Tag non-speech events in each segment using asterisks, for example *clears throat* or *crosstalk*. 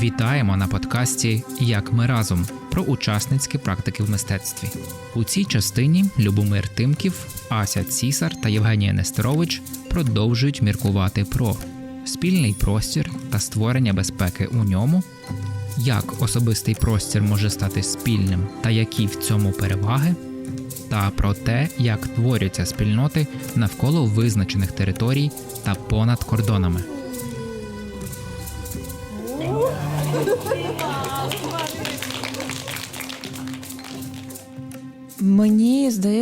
Вітаємо на подкасті Як ми разом про учасницькі практики в мистецтві. У цій частині Любомир Тимків, Ася Цісар та Євгенія Нестерович продовжують міркувати про спільний простір та створення безпеки у ньому, як особистий простір може стати спільним та які в цьому переваги, та про те, як творяться спільноти навколо визначених територій та понад кордонами.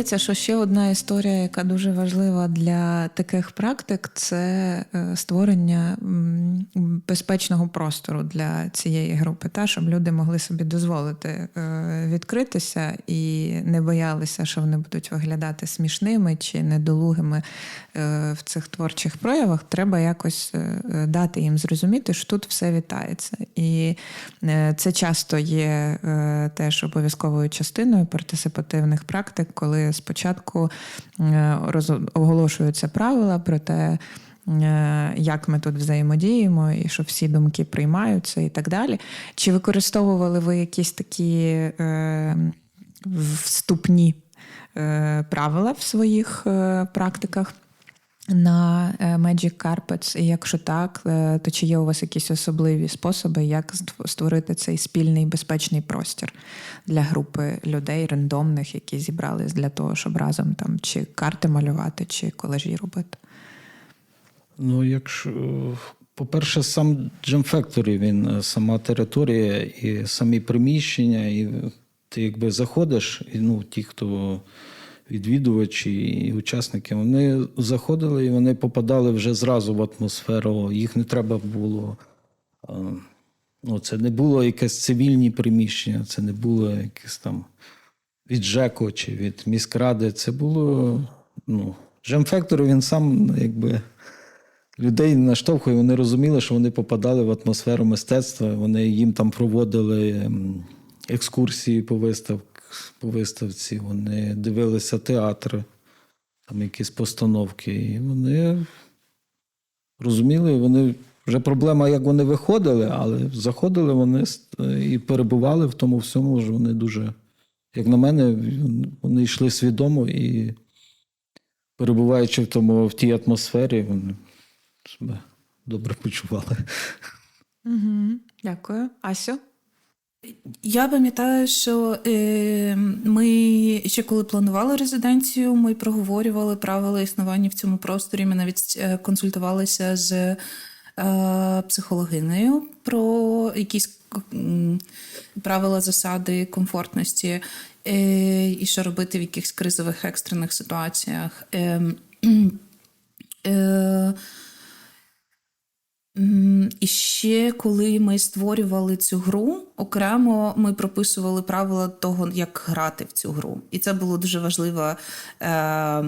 Здається, що ще одна історія, яка дуже важлива для таких практик, це е, створення безпечного простору для цієї групи, та щоб люди могли собі дозволити е, відкритися і не боялися, що вони будуть виглядати смішними чи недолугими е, в цих творчих проявах. Треба якось дати їм зрозуміти, що тут все вітається. І це часто є теж обов'язковою частиною партисипативних практик, коли спочатку е, оголошуються правила про те, е, як ми тут взаємодіємо, і що всі думки приймаються, і так далі. Чи використовували ви якісь такі е, вступні правила в своїх практиках? На е, Magic Carpets, і якщо так, е, то чи є у вас якісь особливі способи, як створити цей спільний безпечний простір для групи людей рандомних, які зібрались для того, щоб разом там чи карти малювати, чи колежі робити? Ну, якщо, по-перше, сам Jam Factory, він е, сама територія і самі приміщення, і ти якби заходиш, і ну, ті, хто відвідувачі і учасники, вони заходили і вони попадали вже зразу в атмосферу. Їх не треба було. е, Ну, це не було якесь цивільні приміщення, це не було якесь там від ЖЕКу чи від міськради. Це було. Ну, Factory, він сам якби людей наштовхує, вони розуміли, що вони попадали в атмосферу мистецтва. Вони їм там проводили екскурсії по, вистав, по виставці, вони дивилися театр, там якісь постановки. І вони розуміли, вони вже проблема, як вони виходили, але заходили вони і перебували в тому всьому, що вони дуже, як на мене, вони йшли свідомо і перебуваючи в тому в тій атмосфері, вони себе добре почували. Угу. Дякую. Асю? Я пам'ятаю, що е, ми ще коли планували резиденцію, ми проговорювали правила існування в цьому просторі. Ми навіть е, консультувалися з е, психологинею про якісь правила засади комфортності е, і що робити в якихось кризових екстрених ситуаціях. *clears throat* Е, е, М, І ще коли ми створювали цю гру, окремо ми прописували правила того, як грати в цю гру. І це була дуже важлива е,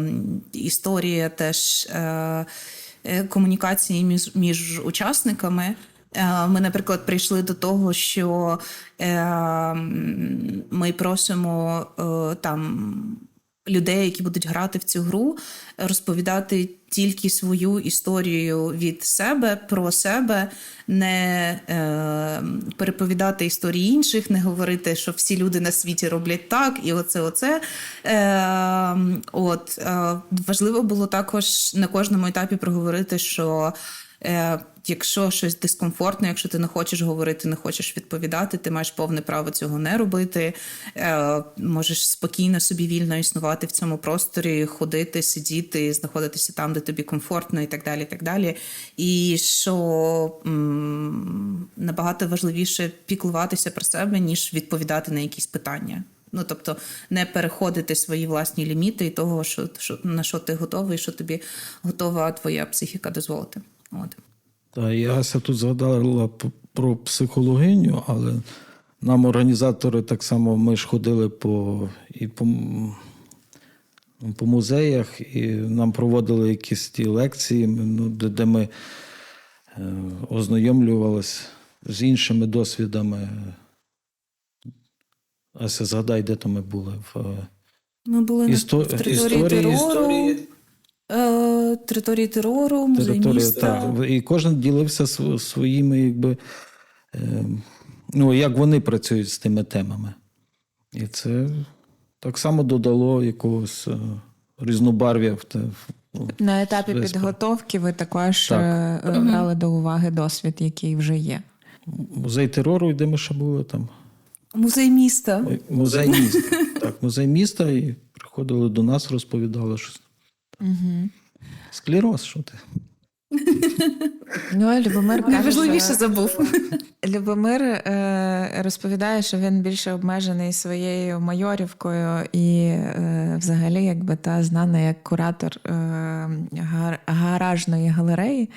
історія теж е, е, комунікації між, між учасниками. Е, Ми, наприклад, прийшли до того, що е, ми просимо е, там людей, які будуть грати в цю гру, розповідати тільки свою історію від себе про себе, не е, переповідати історії інших, не говорити, що всі люди на світі роблять так, і оце, оце. Е, от, е, важливо було також на кожному етапі проговорити, що. Е, Якщо щось дискомфортно, якщо ти не хочеш говорити, не хочеш відповідати, ти маєш повне право цього не робити. Е, можеш спокійно собі вільно існувати в цьому просторі, ходити, сидіти, знаходитися там, де тобі комфортно, і так далі. І так далі. І що набагато важливіше піклуватися про себе, ніж відповідати на якісь питання. Ну, тобто, не переходити свої власні ліміти і того, що, що на що ти готовий, що тобі готова твоя психіка дозволити. От. Та Ася тут згадала про психологиню, але нам організатори так само ми ж ходили по, і по, по музеях, і нам проводили якісь ті лекції, ну, де, де ми е, ознайомлювалися з іншими досвідами. Ася, згадай, де то ми були в е, Ми були Істо- в території історії- терору, е, території терору, музей території. міста. Так. І кожен ділився своїми якби, е, ну, як вони працюють з тими темами. І це так само додало якогось е, різнобарв'я в те. На етапі Весь підготовки ви також Так. е, брали до уваги досвід, який вже є. Музей терору, де ми ще були там. Музей міста. Музей міста. Так, музей міста, і приходили до нас, розповідали щось. Угу. Склероз, що ти? *laughs* Ну, Любомир каже, Найважливіше що... забув. *laughs* Любомир е, розповідає, що він більше обмежений своєю майорівкою і е, взагалі якби та знана як куратор е, гар, гаражної галереї.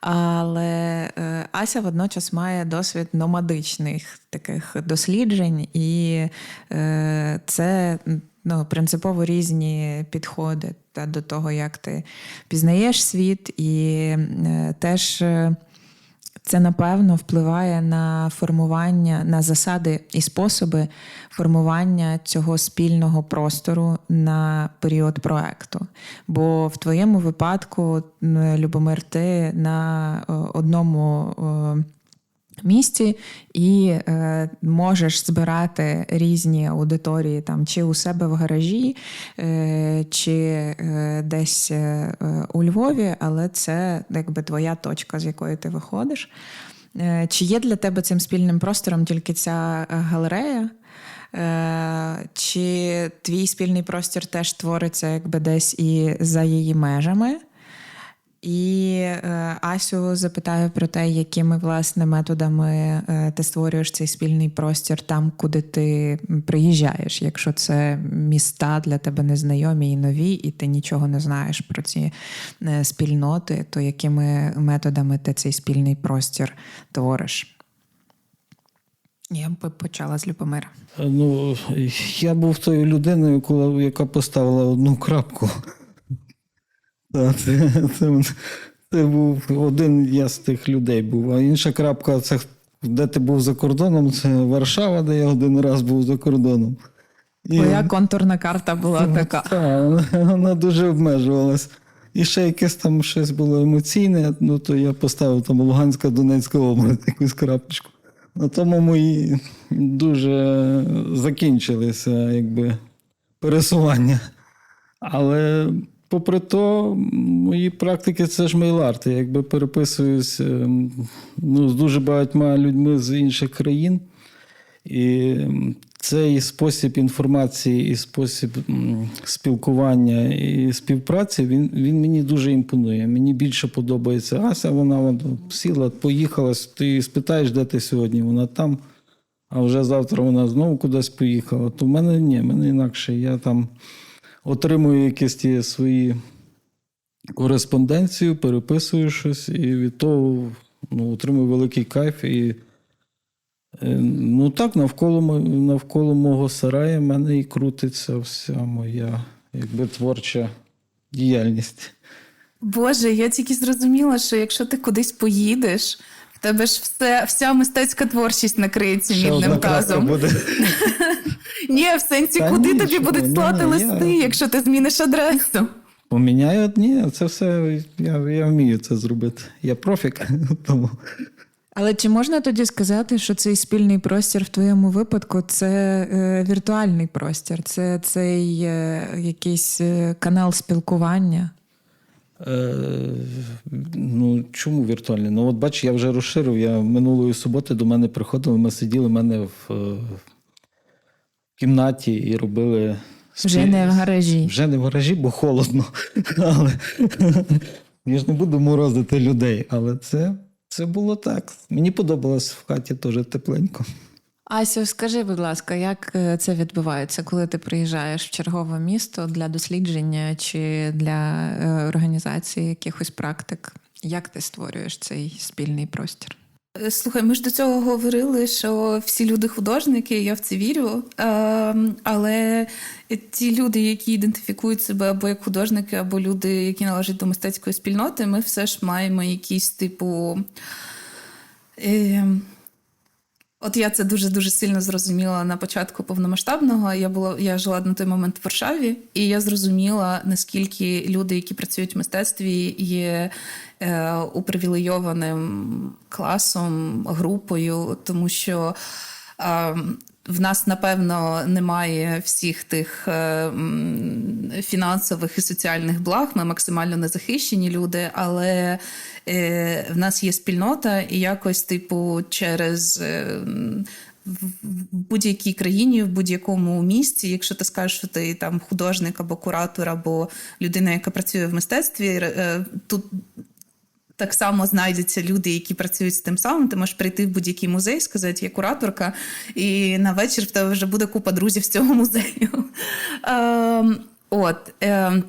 Але е, Ася водночас має досвід номадичних таких досліджень, і е, це ну, принципово різні підходи та, до того, як ти пізнаєш світ, і е, теж. е, це напевно впливає на формування, на засади і способи формування цього спільного простору на період проекту. Бо в твоєму випадку, Любомир, ти на е, одному місці і е, можеш збирати різні аудиторії там чи у себе в гаражі, е, чи е, десь е, у Львові, але це якби твоя точка, з якої ти виходиш. Е, чи є для тебе цим спільним простором тільки ця е, галерея? Е, Чи твій спільний простір теж твориться якби десь і за її межами? І е, Асю запитаю про те, якими власне методами е, ти створюєш цей спільний простір там, куди ти приїжджаєш, якщо це міста для тебе незнайомі і нові, і ти нічого не знаєш про ці е, спільноти, то якими методами ти цей спільний простір твориш? Я б почала з Любомира. Ну, я був тою людиною, яка поставила одну крапку. Та, Це, це, це був один я з тих людей був. А інша крапка це де ти був за кордоном, це Варшава, де я один раз був за кордоном. І- Твоя контурна карта була така. Так, вона, вона дуже обмежувалась. І ще якесь там щось було емоційне, ну то я поставив там Луганська, Донецька область, якусь крапочку. На тому мої дуже закінчилися якби, пересування. Але попри то, мої практики це ж мейл-арт. Я якби переписуюсь ем, ну, з дуже багатьма людьми з інших країн. І цей спосіб інформації, і спосіб спілкування і співпраці, він, він мені дуже імпонує. Мені більше подобається Ася, вона сіла, поїхала, ти спитаєш, де ти сьогодні, вона там, а вже завтра вона знову кудись поїхала. То в мене ні, в мене інакше. Я там отримую якісь ті свої кореспонденцію, переписую щось, і від того ну, отримую великий кайф. І Е, Ну так, навколо, навколо мого сараю в мене і крутиться вся моя якби, творча діяльність. Боже, я тільки зрозуміла, що якщо ти кудись поїдеш, в тебе ж все, вся мистецька творчість накриється мідним тазом. *laughs* Ні, в сенсі, Та куди ні, тобі що будуть ні, слати ні, листи, я- якщо ти зміниш адресу? Поміняю ні, це все. Я, я вмію це зробити. Я профік. *laughs* Тому Але чи можна тоді сказати, що цей спільний простір в твоєму випадку це е, віртуальний простір, це цей е, якийсь е, канал спілкування? Е, ну, чому віртуальний? Ну, от бач, я вже розширив. Я минулої суботи до мене приходили, ми сиділи в мене в, е, в кімнаті і робили. Вже не в гаражі. Вже не в гаражі, бо холодно. *laughs* Але *laughs* я ж не буду морозити людей. Але це, це було так. Мені подобалось в хаті теж тепленько. Асю, скажи, будь ласка, як е, це відбувається, коли ти приїжджаєш в чергове місто для дослідження чи для е, організації якихось практик? Як ти створюєш цей спільний простір? Е, Слухай, ми ж до цього говорили, що всі люди художники, я в це вірю. Ем, Але ті люди, які ідентифікують себе або як художники, або люди, які належать до мистецької спільноти, ми все ж маємо якісь типу. От я це дуже дуже сильно зрозуміла на початку повномасштабного. Я була я жила на той момент в Варшаві, і я зрозуміла, наскільки люди, які працюють в мистецтві, є е, упривілейованим класом, групою, тому що. Е, в нас, напевно, немає всіх тих е, фінансових і соціальних благ. Ми максимально незахищені люди, але е, в нас є спільнота, і якось, типу, через. е, в будь-якій країні, в будь-якому місці, якщо ти скажеш, що ти там художник або куратор, або людина, яка працює в мистецтві, тут так само знайдуться люди, які працюють з тим самим. Ти можеш прийти в будь-який музей, сказати, я кураторка, і на вечір в тебе вже буде купа друзів з цього музею. *laughs* Ем, От. ем,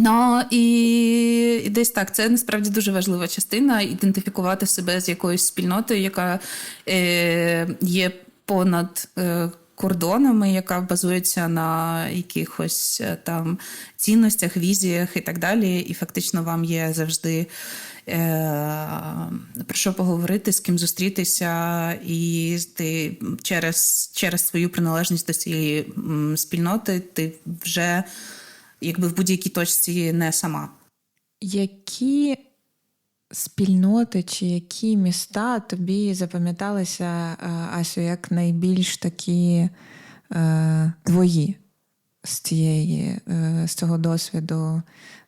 Ну і, і десь так, це насправді дуже важлива частина ідентифікувати себе з якоюсь спільнотою, яка е, є понад е, кордонами, яка базується на якихось е, там цінностях, візіях і так далі. І фактично вам є завжди про що поговорити, з ким зустрітися, і ти через, через свою приналежність до цієї спільноти ти вже якби в будь-якій точці не сама. Які спільноти чи які міста тобі запам'яталися, е, Асю, як найбільш такі е, твої з цієї, е, з цього досвіду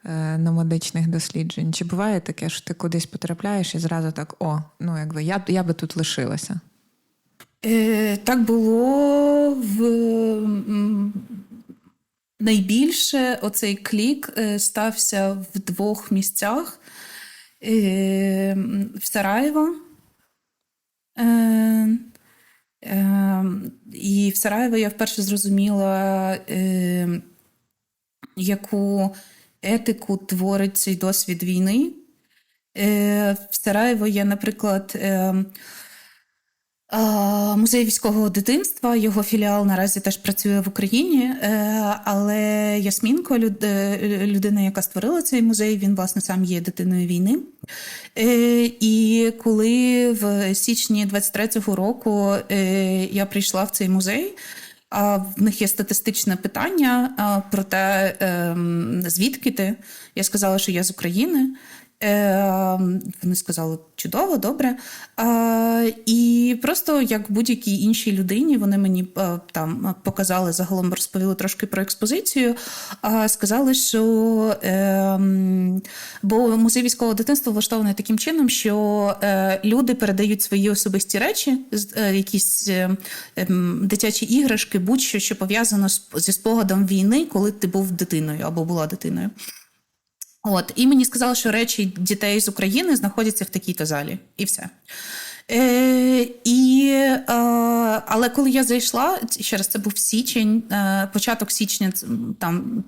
е, номадичних досліджень? Чи буває таке, що ти кудись потрапляєш і зразу так: о, ну якби я, я би тут лишилася? Е, так було в найбільше оцей клік е, стався в двох місцях Е, в Сараєво. Е, е, і в Сараєво я вперше зрозуміла, е, яку етику творить цей досвід війни. Е, в Сараєво я, наприклад, е, а, Музей військового дитинства, його філіал наразі теж працює в Україні. е, Але Ясмінко, е, людина, яка створила цей музей, він власне сам є дитиною війни. Е, І коли в січні 23-го року я прийшла в цей музей. А в них є статистичне питання про те, ем, звідки ти. Я сказала, що я з України. Е, Вони сказали чудово, добре. Е, І просто як будь-якій іншій людині, вони мені е, там показали загалом, розповіли трошки про експозицію. а Сказали, що е, бо музей військового дитинства влаштований таким чином, що е, люди передають свої особисті речі, е, якісь е, ем, дитячі іграшки, будь-що, що пов'язано зі спогадом війни, коли ти був дитиною або була дитиною. От, і мені сказали, що речі дітей з України знаходяться в такій-то залі, і все. Е, і, е, але коли я зайшла, ще раз це був січень, е, початок січня, там.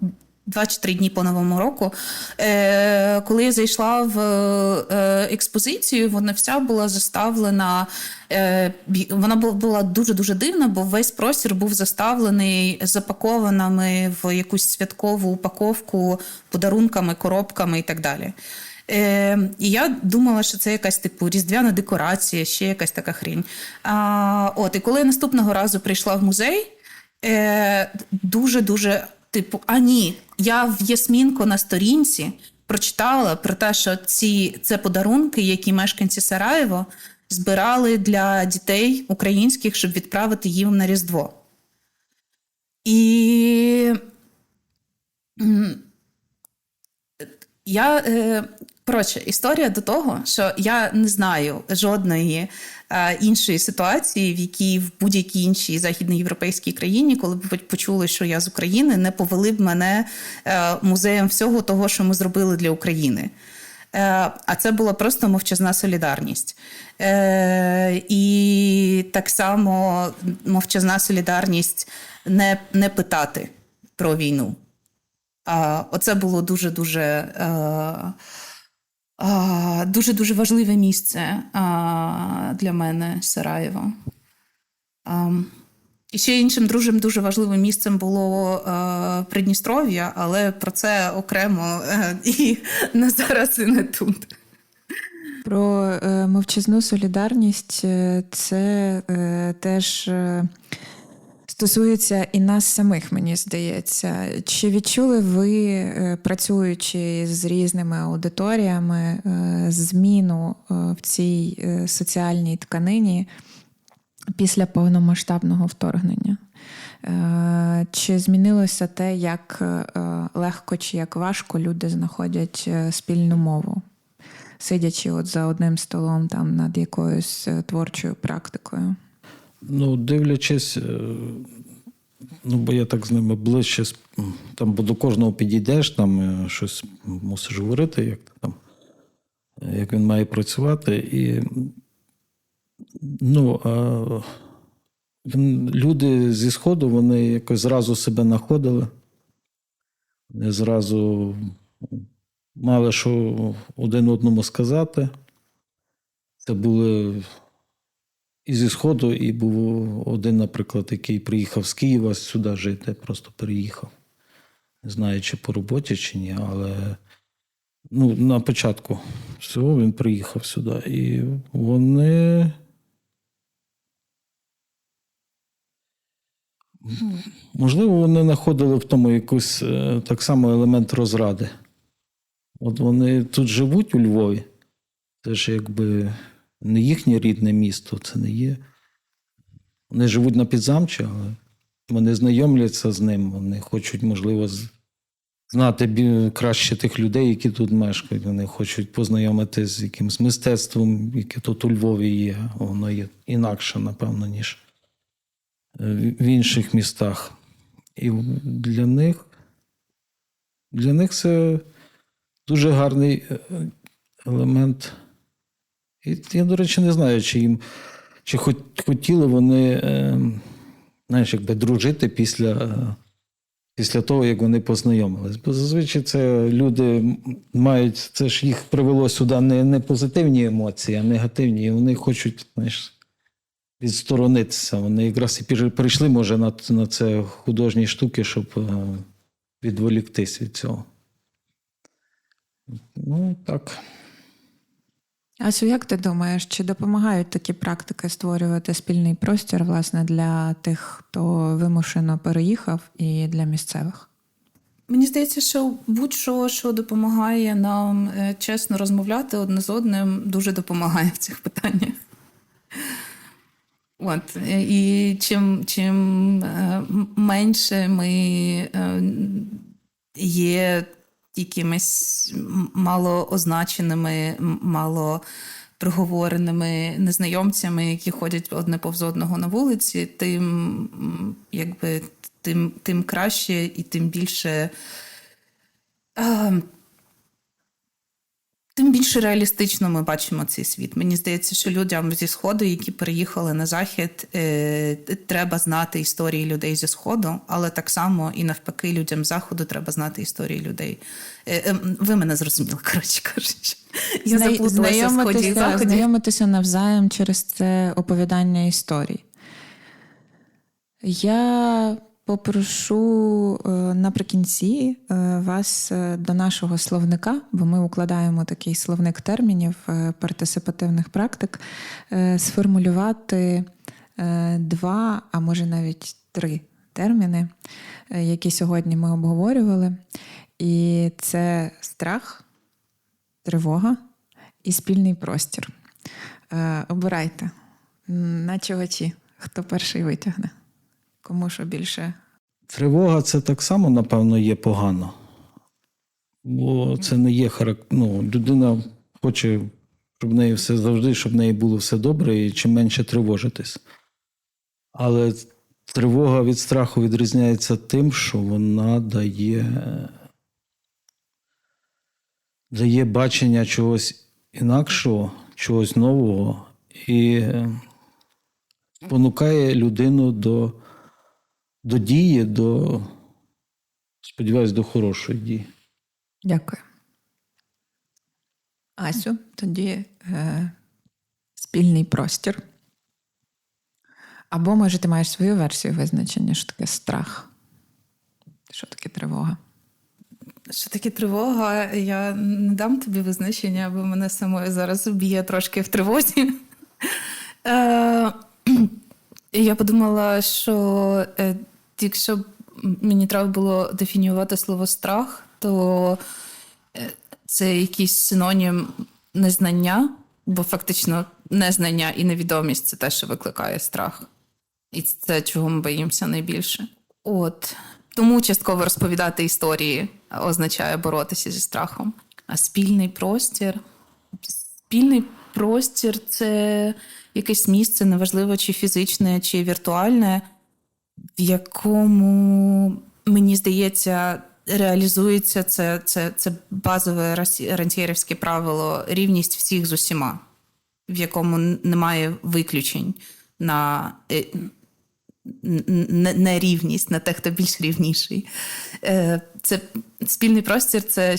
Два чи три дні по новому року. Е, коли я зайшла в е, експозицію, вона вся була заставлена. Е, вона була дуже дуже дивна, бо весь простір був заставлений запакованими в якусь святкову упаковку подарунками, коробками і так далі. Е, і я думала, що це якась типу різдвяна декорація, ще якась така хрінь. А, от, і коли я наступного разу прийшла в музей, е, дуже-дуже, типу, а ні, я в Ясмінко на сторінці прочитала про те, що ці це подарунки, які мешканці Сараєво збирали для дітей українських, щоб відправити їм на Різдво. І я е, коротше, історія до того, що я не знаю жодної е, іншої ситуації, в якій в будь-якій іншій західноєвропейській країні, коли б почули, що я з України, не повели б мене е, музеєм всього того, що ми зробили для України. Е, А це була просто мовчазна солідарність. Е, І так само мовчазна солідарність не, не питати про війну. Оце було дуже дуже. Дуже дуже важливе місце для мене Сараєво. І ще іншим дружим дуже важливим місцем було е, Придністров'я, але про це окремо е, і *laughs* не зараз, і не тут. Про е, мовчазну солідарність е, це е, теж е, стосується і нас самих, мені здається. Чи відчули ви, е, працюючи з різними аудиторіями, е, зміну е, в цій соціальній тканині після повномасштабного вторгнення? Чи змінилося те, як легко чи як важко люди знаходять спільну мову? сидячи от за одним столом там над якоюсь творчою практикою. Ну, дивлячись, е, ну, бо я так з ними ближче, там, бо до кожного підійдеш, там е, щось мусиш говорити, як там, е, як він має працювати. І ну, а, люди зі Сходу, вони якось зразу себе знаходили. Вони зразу мали що один одному сказати. Це були і зі Сходу, і був один, наприклад, який приїхав з Києва сюди жити, просто переїхав. Не знаю, чи по роботі, чи ні, але ну, на початку всього він приїхав сюди. І вони. Можливо, вони знаходили в тому якийсь е, так само елемент розради. От вони тут живуть у Львові. Це ж якби не їхнє рідне місто, це не є. Вони живуть на підзамчі, але вони знайомляться з ним, вони хочуть, можливо, знати краще тих людей, які тут мешкають. Вони хочуть познайомитися з якимось мистецтвом, яке тут у Львові є. Воно є інакше, напевно, ніж е, в інших містах. І для них, для них це дуже гарний е, елемент. І я, до речі, не знаю, чи їм чи хотіли вони е, знаєш, якби дружити після, е, після того, як вони познайомились. Бо зазвичай це люди мають, це ж їх привело сюди не, не позитивні емоції, а негативні. І вони хочуть, знаєш, відсторонитися. Вони якраз і прийшли, може, на, на це художні штуки, щоб е, відволіктись від цього. Ну, так. Асю, як ти думаєш, чи допомагають такі практики створювати спільний простір власне для тих, хто вимушено переїхав, і для місцевих? Мені здається, що будь-що, що допомагає нам е, чесно розмовляти одне з одним, дуже допомагає в цих питаннях. От, е, і чим, чим е, менше ми є якимись мало означеними, мало проговореними незнайомцями, які ходять одне повз одного на вулиці, тим, якби, тим, тим краще і тим більше. Тим більше реалістично ми бачимо цей світ. Мені здається, що людям зі сходу, які переїхали на захід, е, треба знати історії людей зі сходу, але так само і навпаки, людям з заходу треба знати історії людей. Е, е, ви мене зрозуміли, *laughs* коротше кажучи. Я заплуталася в сході і заході. знайомитися навзаєм через це оповідання історій. Я попрошу е, наприкінці е, вас е, до нашого словника, бо ми укладаємо такий словник термінів партисипативних практик, сформулювати два, а може навіть три терміни, які сьогодні ми обговорювали. І це страх, тривога і спільний простір. Обирайте, М, начувачі, хто перший витягне. Кому що більше. Тривога це так само, напевно, є погано. Бо це не є характер. Ну, людина хоче, щоб в неї все завжди, щоб в неї було все добре і чим менше тривожитись. Але тривога від страху відрізняється тим, що вона дає, дає бачення чогось інакшого, чогось нового і е, спонукає людину до до дії, до, сподіваюсь, до хорошої дії. Дякую. Асю, тоді е, спільний простір. Або, може, ти маєш свою версію визначення, що таке страх, що таке тривога. Що таке тривога? Я не дам тобі визначення, бо мене самою зараз б'є трошки в тривозі. Е, *clears throat* Я подумала, що е, якщо мені треба було дефінювати слово страх, то е, це якийсь синонім незнання, бо фактично незнання і невідомість це те, що викликає страх. І це чого ми боїмося найбільше. От. Тому частково розповідати історії означає боротися зі страхом. А спільний простір. Спільний простір це якесь місце, неважливо, чи фізичне, чи віртуальне, в якому, мені здається, реалізується це, це, це базове рантьєрівське правило рівність всіх з усіма, в якому немає виключень на е, нерівність, на те, хто більш рівніший. Е, Це спільний простір, це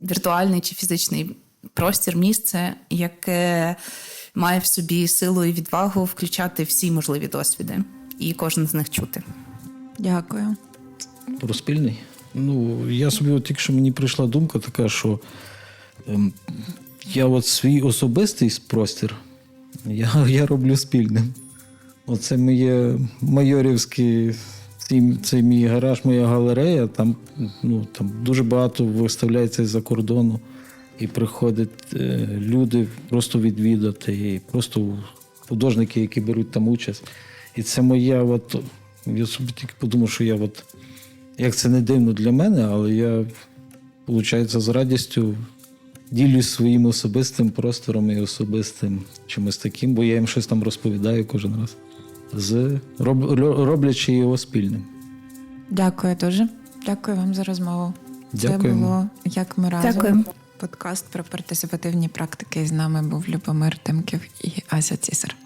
віртуальний чи фізичний простір, місце, яке має в собі силу і відвагу включати всі можливі досвіди, і кожен з них чути. Дякую. Про спільний. Ну, я собі, от тільки що мені прийшла думка така, що ем, я от свій особистий простір я, я роблю спільним. Оце моє майорівський, цей, цей мій гараж, моя галерея. Там, ну, там дуже багато виставляється з-за кордону. І приходять е, люди просто відвідати, і просто художники, які беруть там участь. І це моя, от, я собі тільки подумав, що я от як це не дивно для мене, але я, виходить, з радістю ділюсь своїм особистим простором і особистим чимось таким, бо я їм щось там розповідаю кожен раз, з, роб, роблячи його спільним. Дякую дуже. Дякую вам за розмову. Це було як ми разом. Дякую. Подкаст про партисипативні практики. З нами був Любомир Тимків і Ася Цісар.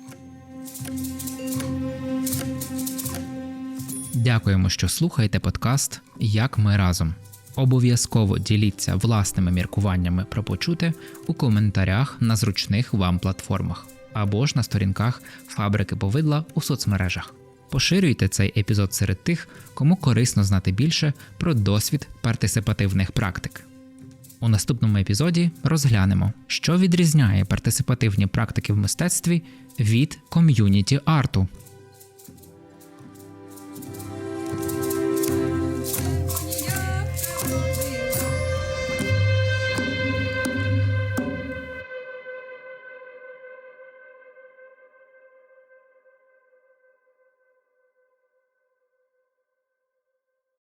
Дякуємо, що слухаєте подкаст Як ми разом. Обов'язково діліться власними міркуваннями про почуте у коментарях на зручних вам платформах або ж на сторінках фабрики повидла у соцмережах. Поширюйте цей епізод серед тих, кому корисно знати більше про досвід партисипативних практик. У наступному епізоді розглянемо, що відрізняє партисипативні практики в мистецтві від ком'юніті арту.